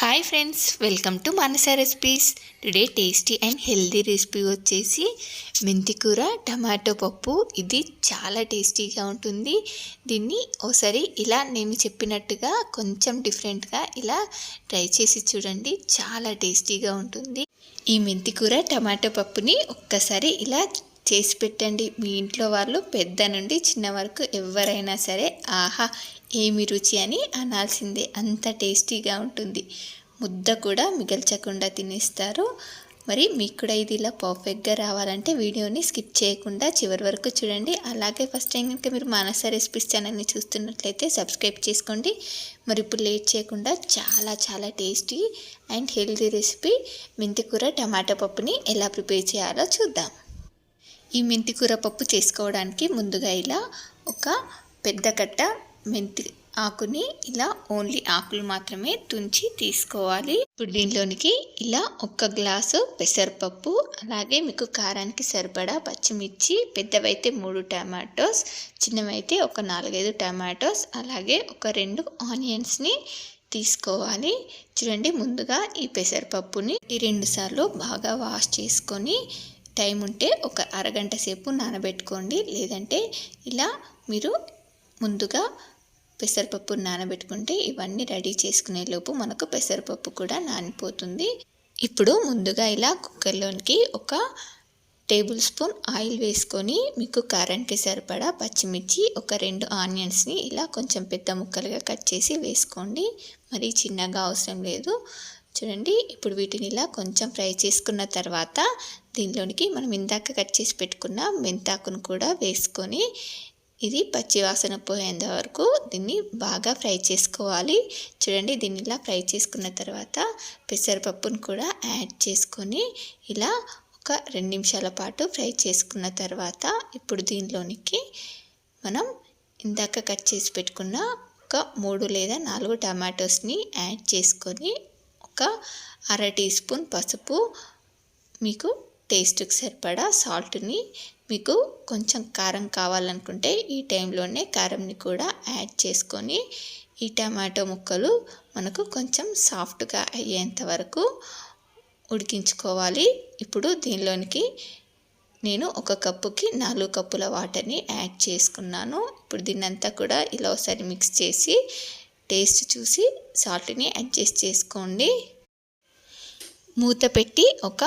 Hi friends welcome to Manasa recipes today tasty and healthy recipe వచ్చేసి మెంతికూర tomato పప్పు. ఇది చాలా టేస్టీగా ఉంటుంది. దీన్ని ఓసారి ఇలా నేను చెప్పినట్టుగా కొంచెం డిఫరెంట్గా ఇలా ట్రై చేసి చూడండి. చాలా టేస్టీగా ఉంటుంది. ఈ మెంతికూర టమాటో పప్పుని ఒక్కసారి ఇలా చేసి పెట్టండి. మీ ఇంట్లో వాళ్ళు పెద్ద నుండి చిన్న వరకు ఎవరైనా సరే ఆహా ఏమి రుచి అని అనాల్సిందే. అంత టేస్టీగా ఉంటుంది. ముద్ద కూడా మిగల్చకుండా తినేస్తారు. మరి మీకు కూడా ఇది ఇలా పర్ఫెక్ట్గా రావాలంటే వీడియోని స్కిప్ చేయకుండా చివరి వరకు చూడండి. అలాగే ఫస్ట్ టైం కనుక మీరు మానస రెసిపీస్ ఛానల్ని చూస్తున్నట్లయితే సబ్స్క్రైబ్ చేసుకోండి. మరి ఇప్పుడు లేట్ చేయకుండా చాలా చాలా టేస్టీ అండ్ హెల్తీ రెసిపీ మెంతికూర టమాటా పప్పుని ఎలా ప్రిపేర్ చేయాలో చూద్దాం. ఈ మెంతి కూర పప్పు చేసుకోవడానికి ముందుగా ఇలా ఒక పెద్ద కట్ట మెంతి ఆకుని ఇలా ఓన్లీ ఆకులు మాత్రమే తుంచి తీసుకోవాలి. ఇప్పుడు దీనిలోనికి ఇలా ఒక గ్లాసు పెసరపప్పు అలాగే మీకు కారానికి సరిపడా పచ్చిమిర్చి పెద్దవైతే మూడు టమాటోస్ చిన్నవైతే ఒక నాలుగైదు టమాటోస్ అలాగే ఒక రెండు ఆనియన్స్ని తీసుకోవాలి. చూడండి ముందుగా ఈ పెసరపప్పుని ఈ రెండు సార్లు బాగా వాష్ చేసుకొని టైం ఉంటే ఒక అరగంట సేపు నానబెట్టుకోండి. లేదంటే ఇలా మీరు ముందుగా పెసరపప్పు నానబెట్టుకుంటే ఇవన్నీ రెడీ చేసుకునే లోపు మనకు పెసరపప్పు కూడా నానిపోతుంది. ఇప్పుడు ముందుగా ఇలా కుక్కర్లోనికి ఒక టేబుల్ స్పూన్ ఆయిల్ వేసుకొని మీకు కారానికి సరిపడా పచ్చిమిర్చి ఒక రెండు ఆనియన్స్ని ఇలా కొంచెం పెద్ద ముక్కలుగా కట్ చేసి వేసుకోండి. మరి చిన్నగా అవసరం లేదు. చూడండి. ఇప్పుడు వీటిని ఇలా కొంచెం ఫ్రై చేసుకున్న తర్వాత దీనిలోనికి మనం ఇందాక కట్ చేసి పెట్టుకున్న మెంతాకును కూడా వేసుకొని ఇది పచ్చి వాసన పోయేంత వరకు దీన్ని బాగా ఫ్రై చేసుకోవాలి. చూడండి దీన్ని ఇలా ఫ్రై చేసుకున్న తర్వాత పెసరపప్పును కూడా యాడ్ చేసుకొని ఇలా ఒక రెండు నిమిషాల పాటు ఫ్రై చేసుకున్న తర్వాత ఇప్పుడు దీనిలోనికి మనం ఇందాక కట్ చేసి పెట్టుకున్న ఒక మూడు లేదా నాలుగు టమాటోస్ని యాడ్ చేసుకొని ఒక అర టీ స్పూన్ పసుపు మీకు టేస్ట్కి సరిపడా సాల్ట్ని మీకు కొంచెం కారం కావాలనుకుంటే ఈ టైంలోనే కారంని కూడా యాడ్ చేసుకొని ఈ టమాటో ముక్కలు మనకు కొంచెం సాఫ్ట్గా అయ్యేంత వరకు ఉడికించుకోవాలి. ఇప్పుడు దీనిలోనికి నేను ఒక కప్పుకి నాలుగు కప్పుల వాటర్ని యాడ్ చేసుకున్నాను. ఇప్పుడు దీన్నంతా కూడా ఇలా ఒకసారి మిక్స్ చేసి టేస్ట్ చూసి సాల్ట్ని అడ్జస్ట్ చేసుకోండి. మూత పెట్టి ఒక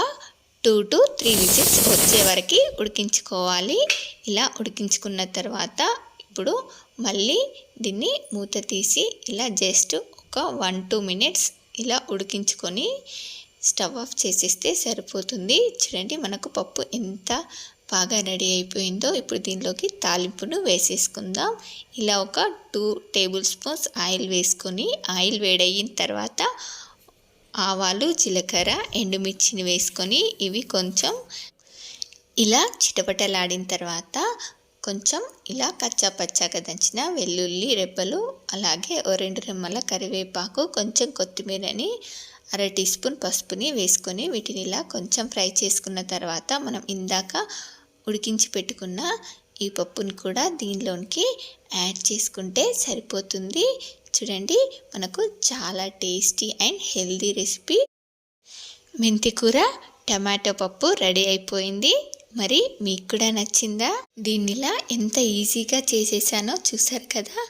టూ టు త్రీ విజిల్స్ వచ్చే వరకు ఉడికించుకోవాలి. ఇలా ఉడికించుకున్న తర్వాత ఇప్పుడు మళ్ళీ దీన్ని మూత తీసి ఇలా జస్ట్ ఒక వన్ టూ మినిట్స్ ఇలా ఉడికించుకొని స్టవ్ ఆఫ్ చేసేస్తే సరిపోతుంది. చూడండి మనకు పప్పు ఎంత బాగా రెడీ అయిపోయిందో ఇప్పుడు దీనిలోకి తాలింపును వేసేసుకుందాం. ఇలా ఒక టూ టేబుల్ స్పూన్స్ ఆయిల్ వేసుకొని ఆయిల్ వేడయిన తర్వాత ఆవాలు జీలకర్ర ఎండుమిర్చిని వేసుకొని ఇవి కొంచెం ఇలా చిటపటలాడిన తర్వాత కొంచెం ఇలా కచ్చా పచ్చాగా దంచిన వెల్లుల్లి రెబ్బలు అలాగే ఓ రెండు రెమ్మల కరివేపాకు కొంచెం కొత్తిమీరని అర టీ స్పూన్ పసుపుని వేసుకొని వీటిని ఇలా కొంచెం ఫ్రై చేసుకున్న తర్వాత మనం ఇందాక ఉడికించి పెట్టుకున్న ఈ పప్పును కూడా దీనిలోనికి యాడ్ చేసుకుంటే సరిపోతుంది. చూడండి మనకు చాలా టేస్టీ అండ్ హెల్దీ రెసిపీ. మెంతికూర టమాటో పప్పు రెడీ అయిపోయింది. మరి మీకు కూడా నచ్చిందా? దీన్నిలా ఎంత ఈజీగా చేసేసానో చూసారు కదా?